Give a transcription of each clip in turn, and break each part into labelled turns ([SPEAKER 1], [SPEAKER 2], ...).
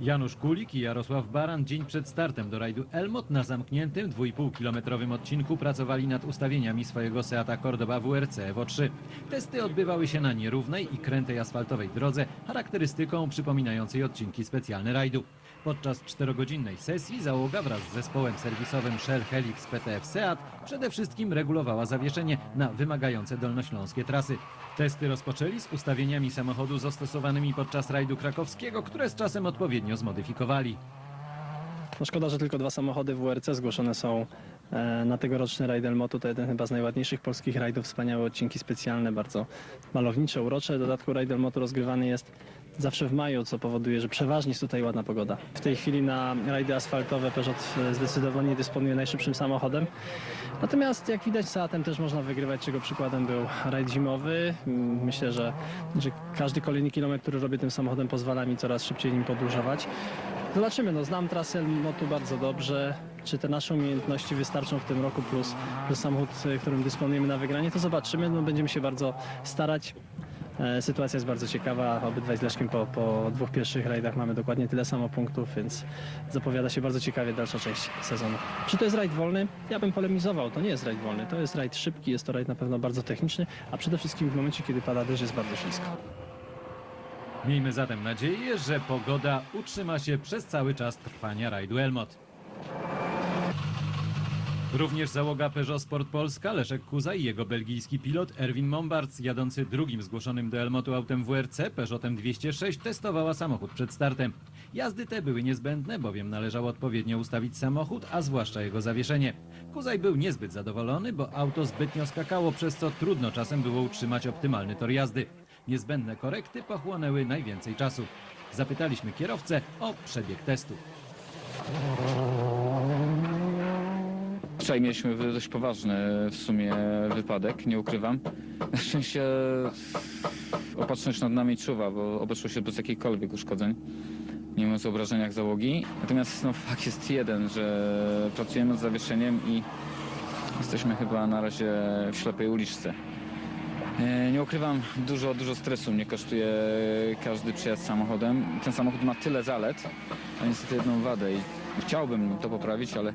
[SPEAKER 1] Janusz Kulik i Jarosław Baran dzień przed startem do rajdu Elmot na zamkniętym 2,5-kilometrowym odcinku pracowali nad ustawieniami swojego Seata Cordoba WRC Evo 3. Testy odbywały się na nierównej i krętej asfaltowej drodze, charakterystyką przypominającej odcinki specjalne rajdu. Podczas czterogodzinnej sesji załoga wraz z zespołem serwisowym Shell Helix PTF Seat przede wszystkim regulowała zawieszenie na wymagające dolnośląskie trasy. Testy rozpoczęli z ustawieniami samochodu zastosowanymi podczas rajdu krakowskiego, które z czasem odpowiednio zmodyfikowali.
[SPEAKER 2] No szkoda, że tylko dwa samochody WRC zgłoszone są e, na tegoroczny rajd Elmotu. To jeden chyba z najładniejszych polskich rajdów. Wspaniałe odcinki specjalne, bardzo malownicze, urocze. W dodatku rajd Elmotu rozgrywany jest zawsze w maju, co powoduje, że przeważnie jest tutaj ładna pogoda. W tej chwili na rajdy asfaltowe Peugeot zdecydowanie dysponuje najszybszym samochodem. Natomiast jak widać Seatem też można wygrywać, czego przykładem był rajd zimowy. Myślę, że, że każdy kolejny kilometr, który robię tym samochodem pozwala mi coraz szybciej nim podróżować. Zobaczymy, no znam trasę Motu bardzo dobrze. Czy te nasze umiejętności wystarczą w tym roku plus, plus samochód, którym dysponujemy na wygranie, to zobaczymy. No, będziemy się bardzo starać. E, Sytuacja jest bardzo ciekawa. Obydwaj z Leszkiem po, po dwóch pierwszych rajdach mamy dokładnie tyle samo punktów, więc zapowiada się bardzo ciekawie dalsza część sezonu. Czy to jest rajd wolny? Ja bym polemizował. To nie jest rajd wolny. To jest rajd szybki, jest to rajd na pewno bardzo techniczny, a przede wszystkim w momencie, kiedy pada deszcz jest bardzo ślisko.
[SPEAKER 1] Miejmy zatem nadzieję, że pogoda utrzyma się przez cały czas trwania rajdu Elmot. Również załoga Peugeot Sport Polska, Leszek Kuza i jego belgijski pilot Erwin Mombarc, jadący drugim zgłoszonym do Elmotu autem WRC, Peugeotem 206, testowała samochód przed startem. Jazdy te były niezbędne, bowiem należało odpowiednio ustawić samochód, a zwłaszcza jego zawieszenie. Kuzaj był niezbyt zadowolony, bo auto zbytnio skakało, przez co trudno czasem było utrzymać optymalny tor jazdy. Niezbędne korekty pochłonęły najwięcej czasu. Zapytaliśmy kierowcę o przebieg testu.
[SPEAKER 3] Wczoraj mieliśmy dość poważny w sumie wypadek, nie ukrywam. Na szczęście opatrzność nad nami czuwa, bo obeszło się bez jakichkolwiek uszkodzeń. Nie mówiąc o obrażeniach załogi. Natomiast no, fakt jest jeden, że pracujemy z zawieszeniem i jesteśmy chyba na razie w ślepej uliczce. E, Nie ukrywam, dużo, dużo stresu mnie kosztuje każdy przejazd samochodem. Ten samochód ma tyle zalet, a niestety jedną wadę i chciałbym to poprawić, ale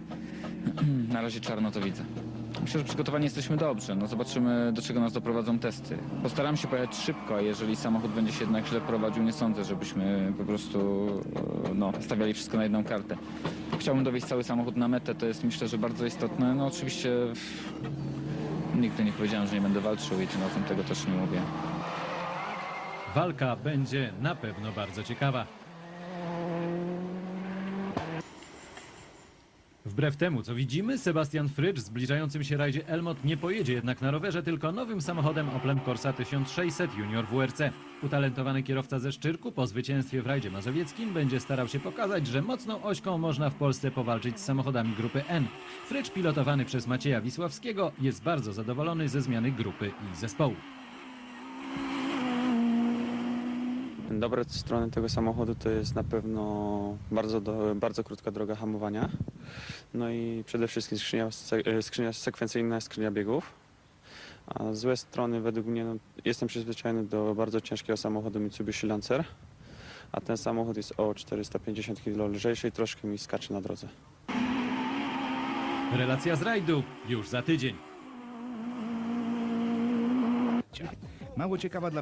[SPEAKER 3] na razie czarno to widzę. Myślę, że przygotowani jesteśmy dobrze. No zobaczymy, do czego nas doprowadzą testy. Postaram się pojechać szybko, a jeżeli samochód będzie się jednak źle prowadził, nie sądzę, żebyśmy po prostu e, no, stawiali wszystko na jedną kartę. Chciałbym dowieść cały samochód na metę, to jest myślę, że bardzo istotne. No oczywiście nigdy nie powiedziałem, że nie będę walczył i tym razem tego też nie mówię.
[SPEAKER 1] Walka będzie na pewno bardzo ciekawa. Wbrew temu, co widzimy, Sebastian Frycz w zbliżającym się rajdzie Elmot nie pojedzie jednak na rowerze, tylko nowym samochodem Oplem Corsa 1600 Junior WRC. Utalentowany kierowca ze Szczyrku po zwycięstwie w rajdzie mazowieckim będzie starał się pokazać, że mocną ośką można w Polsce powalczyć z samochodami grupy N. Frycz pilotowany przez Macieja Wisławskiego jest bardzo zadowolony ze zmiany grupy i zespołu.
[SPEAKER 4] Dobre strony tego samochodu to jest na pewno bardzo, do, bardzo krótka droga hamowania. No i przede wszystkim skrzynia, e, skrzynia sekwencyjna, skrzynia biegów. A złe strony według mnie, no, jestem przyzwyczajony do bardzo ciężkiego samochodu Mitsubishi Lancer. A ten samochód jest o 450 kg lżejszy i troszkę mi skacze na drodze.
[SPEAKER 1] Relacja z rajdu już za tydzień.
[SPEAKER 5] Mało ciekawa dla